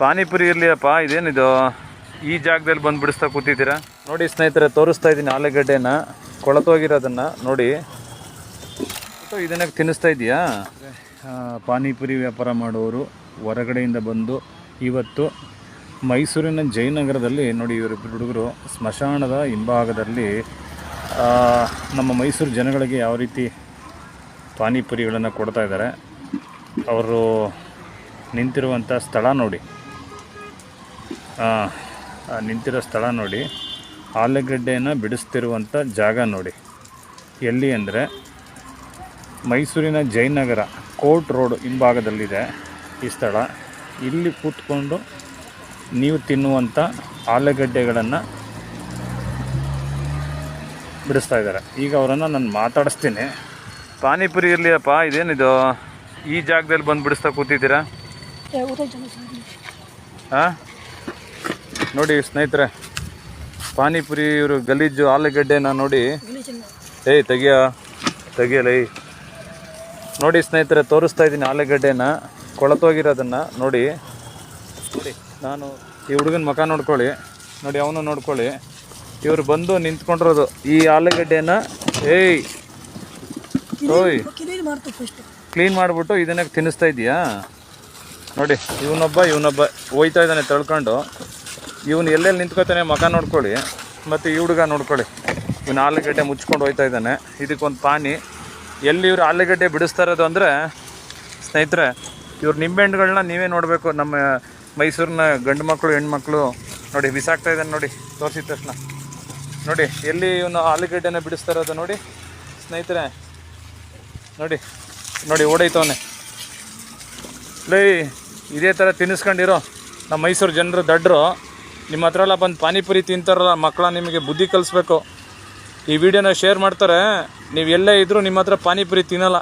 ಪಾನಿಪುರಿ ಇರಲಿಯಪ್ಪ, ಇದೇನಿದು? ಈ ಜಾಗದಲ್ಲಿ ಬಂದು ಬಿಡಿಸ್ತಾ ಕೂತಿದ್ದೀರಾ? ನೋಡಿ ಸ್ನೇಹಿತರೆ, ತೋರಿಸ್ತಾ ಇದ್ದೀನಿ ಆಲೂಗಡ್ಡೆನ, ಕೊಳತೋಗಿರೋದನ್ನು ನೋಡಿ. ಇದನ್ನ ತಿನ್ನಿಸ್ತಾ ಇದೆಯಾ? ಪಾನಿಪುರಿ ವ್ಯಾಪಾರ ಮಾಡುವವರು ಹೊರಗಡೆಯಿಂದ ಬಂದು ಇವತ್ತು ಮೈಸೂರಿನ ಜಯನಗರದಲ್ಲಿ ನೋಡಿ ಇವರಿಬ್ಬರು ಹುಡುಗರು ಸ್ಮಶಾನದ ಹಿಂಭಾಗದಲ್ಲಿ ನಮ್ಮ ಮೈಸೂರು ಜನಗಳಿಗೆ ಯಾವ ರೀತಿ ಪಾನಿಪುರಿಗಳನ್ನು ಕೊಡ್ತಾ ಇದ್ದಾರೆ. ಅವರು ನಿಂತಿರುವಂಥ ಸ್ಥಳ ನೋಡಿ. ನಿಂತಿರೋ ಸ್ಥಳ ನೋಡಿ. ಆಲೂಗಡ್ಡೆಯನ್ನು ಬಿಡಿಸ್ತಿರುವಂಥ ಜಾಗ ನೋಡಿ. ಎಲ್ಲಿ ಅಂದರೆ ಮೈಸೂರಿನ ಜಯನಗರ ಕೋರ್ಟ್ ರೋಡ್ ಹಿಂಭಾಗದಲ್ಲಿದೆ ಈ ಸ್ಥಳ. ಇಲ್ಲಿ ಕೂತ್ಕೊಂಡು ನೀವು ತಿನ್ನುವಂಥ ಆಲೂಗಡ್ಡೆಗಳನ್ನು ಬಿಡಿಸ್ತಾ ಇದ್ದಾರೆ. ಈಗ ಅವರನ್ನು ನಾನು ಮಾತಾಡಿಸ್ತೀನಿ. ಪಾನಿಪುರಿ ಇರಲಿಯಪ್ಪ ಇದೇನಿದು? ಈ ಜಾಗದಲ್ಲಿ ಬಂದು ಬಿಡಿಸ್ತಾ ಕೂತಿದ್ದೀರಾ? ಹಾಂ ನೋಡಿ ಸ್ನೇಹಿತರೆ, ಪಾನಿಪುರಿ ಇವರು ಗಲೀಜು ಆಲೂಗಡ್ಡೆನ ನೋಡಿ. ಏಯ್ ತೆಗಿಯ ತೆಗಿಯಲ್ಲ ಏಯ್ ನೋಡಿ ಸ್ನೇಹಿತರೆ, ತೋರಿಸ್ತಾ ಇದ್ದೀನಿ ಆಲೂಗಡ್ಡೆನ, ಕೊಳತೋಗಿರೋದನ್ನು ನೋಡಿ. ನೋಡಿ, ನಾನು ಈ ಹುಡುಗನ ಮುಖ ನೋಡ್ಕೊಳ್ಳಿ. ನೋಡಿ, ಅವನು ನೋಡ್ಕೊಳ್ಳಿ. ಇವರು ಬಂದು ನಿಂತ್ಕೊಂಡಿರೋದು ಈ ಆಲೂಗಡ್ಡೆನ. ಏಯ್! ಓಯ್! ಕ್ಲೀನ್ ಮಾಡಿಬಿಟ್ಟು ಇದನ್ನ ತಿನ್ನಿಸ್ತಾ ಇದೀಯಾ? ನೋಡಿ, ಇವನೊಬ್ಬ ಇವನೊಬ್ಬ ಹೋಯ್ತಾ ಇದ್ದಾನೆ, ತಳ್ಕೊಂಡು. ಇವನು ಎಲ್ಲೆಲ್ಲಿ ನಿಂತ್ಕೋತಾನೆ ಮಗ ನೋಡ್ಕೊಳ್ಳಿ, ಮತ್ತು ಈ ಹುಡುಗ ನೋಡ್ಕೊಳ್ಳಿ. ಇವನು ಆಲೂಗಡ್ಡೆ ಮುಚ್ಕೊಂಡು ಹೋಯ್ತಾ ಇದ್ದಾನೆ. ಇದಕ್ಕೊಂದು ಪಾನಿ. ಎಲ್ಲಿ ಇವರು ಆಲೂಗಡ್ಡೆ ಬಿಡಿಸ್ತಾ ಇರೋದು ಅಂದರೆ, ಸ್ನೇಹಿತರೆ, ಇವ್ರು ನಿಂಬೆಹಣ್ಣುಗಳನ್ನ ನೀವೇ ನೋಡಬೇಕು. ನಮ್ಮ ಮೈಸೂರಿನ ಗಂಡು ಮಕ್ಕಳು ಹೆಣ್ಮಕ್ಳು ನೋಡಿ, ಬಿಸಾಕ್ತಾ ಇದ್ದಾನೆ ನೋಡಿ, ತೋರಿಸಿದ ತಕ್ಷಣ. ನೋಡಿ, ಎಲ್ಲಿ ಇವನು ಆಲೂಗಡ್ಡೆನ ಬಿಡಿಸ್ತಾ ಇರೋದು ನೋಡಿ, ಸ್ನೇಹಿತರೆ, ನೋಡಿ ನೋಡಿ ಓಡೈತವನೆ ಲೈ, ಇದೇ ಥರ ತಿನ್ನಿಸ್ಕೊಂಡಿರೋ ನಮ್ಮ ಮೈಸೂರು ಜನರು ದಡ್ರು ನಿಮ್ಮ ಹತ್ರ ಎಲ್ಲ ಬಂದು ಪಾನಿಪುರಿ ತಿಂತಾರಲ್ಲ ಮಕ್ಕಳ ನಿಮಗೆ ಬುದ್ಧಿ ಕಲಿಸ್ಬೇಕು. ಈ ವಿಡಿಯೋನ ಶೇರ್ ಮಾಡ್ತಾರೆ, ನೀವು ಎಲ್ಲೇ ಇದ್ದರೂ ನಿಮ್ಮ ಹತ್ರ ಪಾನಿಪುರಿ ತಿನ್ನಲ್ಲ.